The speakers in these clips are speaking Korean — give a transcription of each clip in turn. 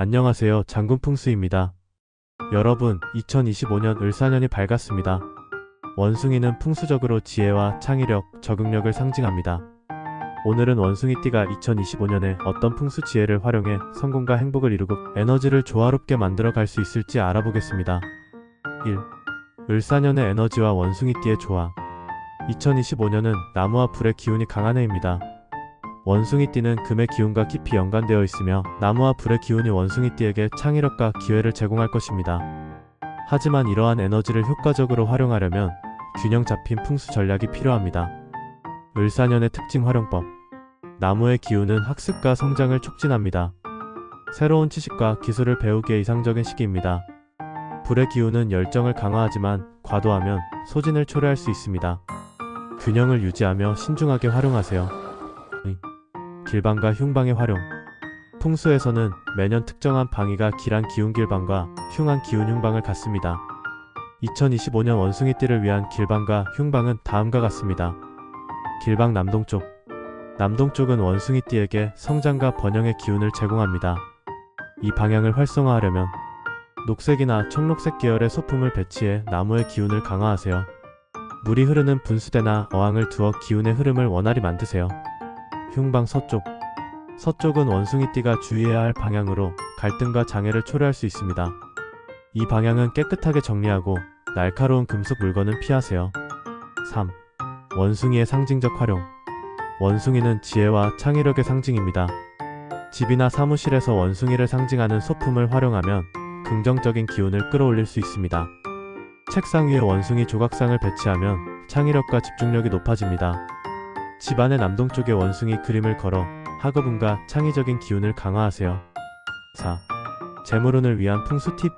안녕하세요. 장군 풍수입니다. 여러분, 2025년 을사년이 밝았습니다. 원숭이는 풍수적으로 지혜와 창의력, 적응력을 상징합니다. 오늘은 원숭이띠가 2025년에 어떤 풍수 지혜를 활용해 성공과 행복을 이루고 에너지를 조화롭게 만들어 갈 수 있을지 알아보겠습니다. 1. 을사년의 에너지와 원숭이띠의 조화 2025년은 나무와 불의 기운이 강한 해입니다. 원숭이띠는 금의 기운과 깊이 연관되어 있으며 나무와 불의 기운이 원숭이띠에게 창의력과 기회를 제공할 것입니다. 하지만 이러한 에너지를 효과적으로 활용하려면 균형 잡힌 풍수 전략이 필요합니다. 을사년의 특징 활용법 나무의 기운은 학습과 성장을 촉진합니다. 새로운 지식과 기술을 배우기에 이상적인 시기입니다. 불의 기운은 열정을 강화하지만 과도하면 소진을 초래할 수 있습니다. 균형을 유지하며 신중하게 활용하세요. 길방과 흉방의 활용 풍수에서는 매년 특정한 방위가 길한 기운 길방과 흉한 기운 흉방을 갖습니다. 2025년 원숭이띠를 위한 길방과 흉방은 다음과 같습니다. 길방 남동쪽 남동쪽은 원숭이띠에게 성장과 번영의 기운을 제공합니다. 이 방향을 활성화하려면 녹색이나 청록색 계열의 소품을 배치해 나무의 기운을 강화하세요. 물이 흐르는 분수대나 어항을 두어 기운의 흐름을 원활히 만드세요. 흉방 서쪽 서쪽은 원숭이띠가 주의해야 할 방향으로 갈등과 장애를 초래할 수 있습니다. 이 방향은 깨끗하게 정리하고 날카로운 금속 물건은 피하세요. 3. 원숭이의 상징적 활용 원숭이는 지혜와 창의력의 상징입니다. 집이나 사무실에서 원숭이를 상징하는 소품을 활용하면 긍정적인 기운을 끌어올릴 수 있습니다. 책상 위에 원숭이 조각상을 배치하면 창의력과 집중력이 높아집니다. 집안의 남동쪽에 원숭이 그림을 걸어 학업운과 창의적인 기운을 강화하세요. 4. 재물운을 위한 풍수 팁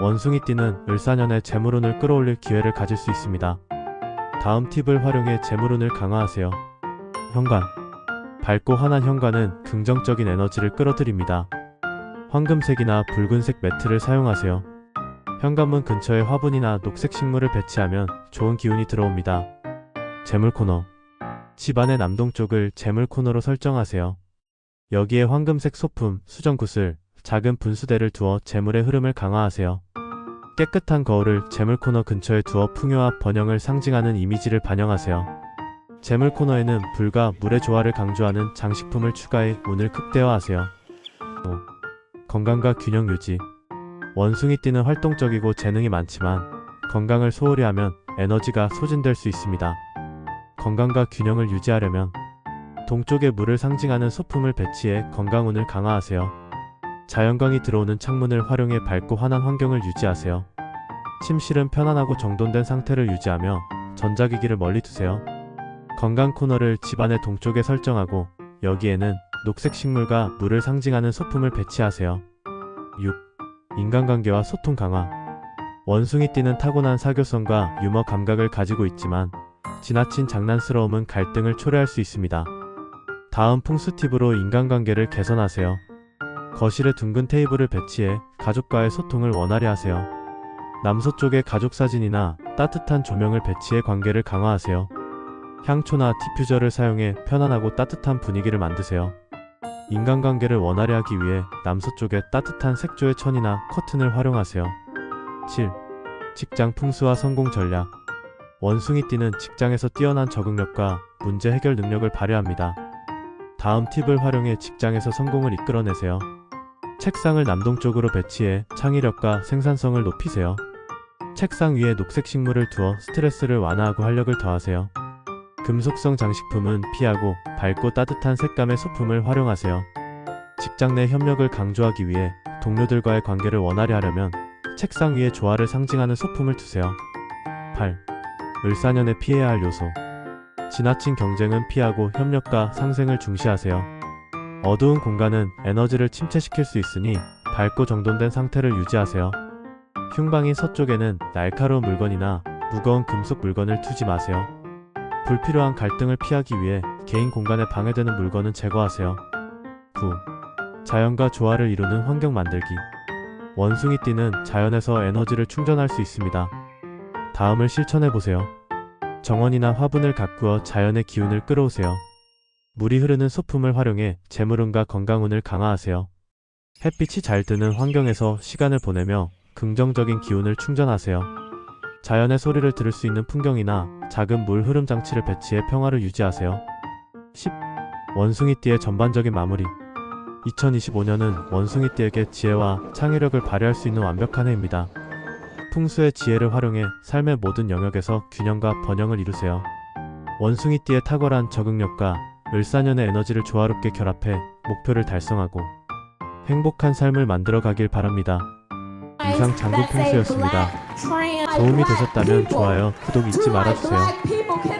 원숭이띠는 을사년에 재물운을 끌어올릴 기회를 가질 수 있습니다. 다음 팁을 활용해 재물운을 강화하세요. 현관 밝고 환한 현관은 긍정적인 에너지를 끌어들입니다. 황금색이나 붉은색 매트를 사용하세요. 현관문 근처에 화분이나 녹색 식물을 배치하면 좋은 기운이 들어옵니다. 재물 코너 집안의 남동쪽을 재물 코너로 설정하세요. 여기에 황금색 소품, 수정 구슬, 작은 분수대를 두어 재물의 흐름을 강화하세요. 깨끗한 거울을 재물 코너 근처에 두어 풍요와 번영을 상징하는 이미지를 반영하세요. 재물 코너에는 불과 물의 조화를 강조하는 장식품을 추가해 운을 극대화하세요. 5. 건강과 균형 유지 원숭이 띠는 활동적이고 재능이 많지만 건강을 소홀히 하면 에너지가 소진될 수 있습니다. 건강과 균형을 유지하려면 동쪽에 물을 상징하는 소품을 배치해 건강운을 강화하세요. 자연광이 들어오는 창문을 활용해 밝고 환한 환경을 유지하세요. 침실은 편안하고 정돈된 상태를 유지하며 전자기기를 멀리 두세요. 건강 코너를 집안의 동쪽에 설정하고 여기에는 녹색 식물과 물을 상징하는 소품을 배치하세요. 6. 인간관계와 소통 강화 원숭이띠는 타고난 사교성과 유머 감각을 가지고 있지만 지나친 장난스러움은 갈등을 초래할 수 있습니다. 다음 풍수 팁으로 인간관계를 개선하세요. 거실에 둥근 테이블을 배치해 가족과의 소통을 원활히 하세요. 남서쪽에 가족 사진이나 따뜻한 조명을 배치해 관계를 강화하세요. 향초나 디퓨저를 사용해 편안하고 따뜻한 분위기를 만드세요. 인간관계를 원활히 하기 위해 남서쪽에 따뜻한 색조의 천이나 커튼을 활용하세요. 7. 직장 풍수와 성공 전략 원숭이띠는 직장에서 뛰어난 적응력과 문제 해결 능력을 발휘합니다. 다음 팁을 활용해 직장에서 성공을 이끌어내세요. 책상을 남동쪽으로 배치해 창의력과 생산성을 높이세요. 책상 위에 녹색 식물을 두어 스트레스를 완화하고 활력을 더하세요. 금속성 장식품은 피하고 밝고 따뜻한 색감의 소품을 활용하세요. 직장 내 협력을 강조하기 위해 동료들과의 관계를 원활히 하려면 책상 위에 조화를 상징하는 소품을 두세요. 8. 을사년에 피해야 할 요소. 지나친 경쟁은 피하고 협력과 상생을 중시하세요. 어두운 공간은 에너지를 침체시킬 수 있으니 밝고 정돈된 상태를 유지하세요. 흉방인 서쪽에는 날카로운 물건이나 무거운 금속 물건을 두지 마세요. 불필요한 갈등을 피하기 위해 개인 공간에 방해되는 물건은 제거하세요. 9. 자연과 조화를 이루는 환경 만들기. 원숭이띠는 자연에서 에너지를 충전할 수 있습니다. 다음을 실천해 보세요. 정원이나 화분을 가꾸어 자연의 기운을 끌어오세요. 물이 흐르는 소품을 활용해 재물운과 건강운을 강화하세요. 햇빛이 잘 드는 환경에서 시간을 보내며 긍정적인 기운을 충전하세요. 자연의 소리를 들을 수 있는 풍경이나 작은 물 흐름 장치를 배치해 평화를 유지하세요. 10. 원숭이띠의 전반적인 마무리 2025년은 원숭이띠에게 지혜와 창의력을 발휘할 수 있는 완벽한 해입니다. 풍수의 지혜를 활용해 삶의 모든 영역에서 균형과 번영을 이루세요. 원숭이띠의 탁월한 적응력과 을사년의 에너지를 조화롭게 결합해 목표를 달성하고 행복한 삶을 만들어 가길 바랍니다. 이상 장군 평수였습니다. 도움이 되셨다면 좋아요, 구독 잊지 말아주세요.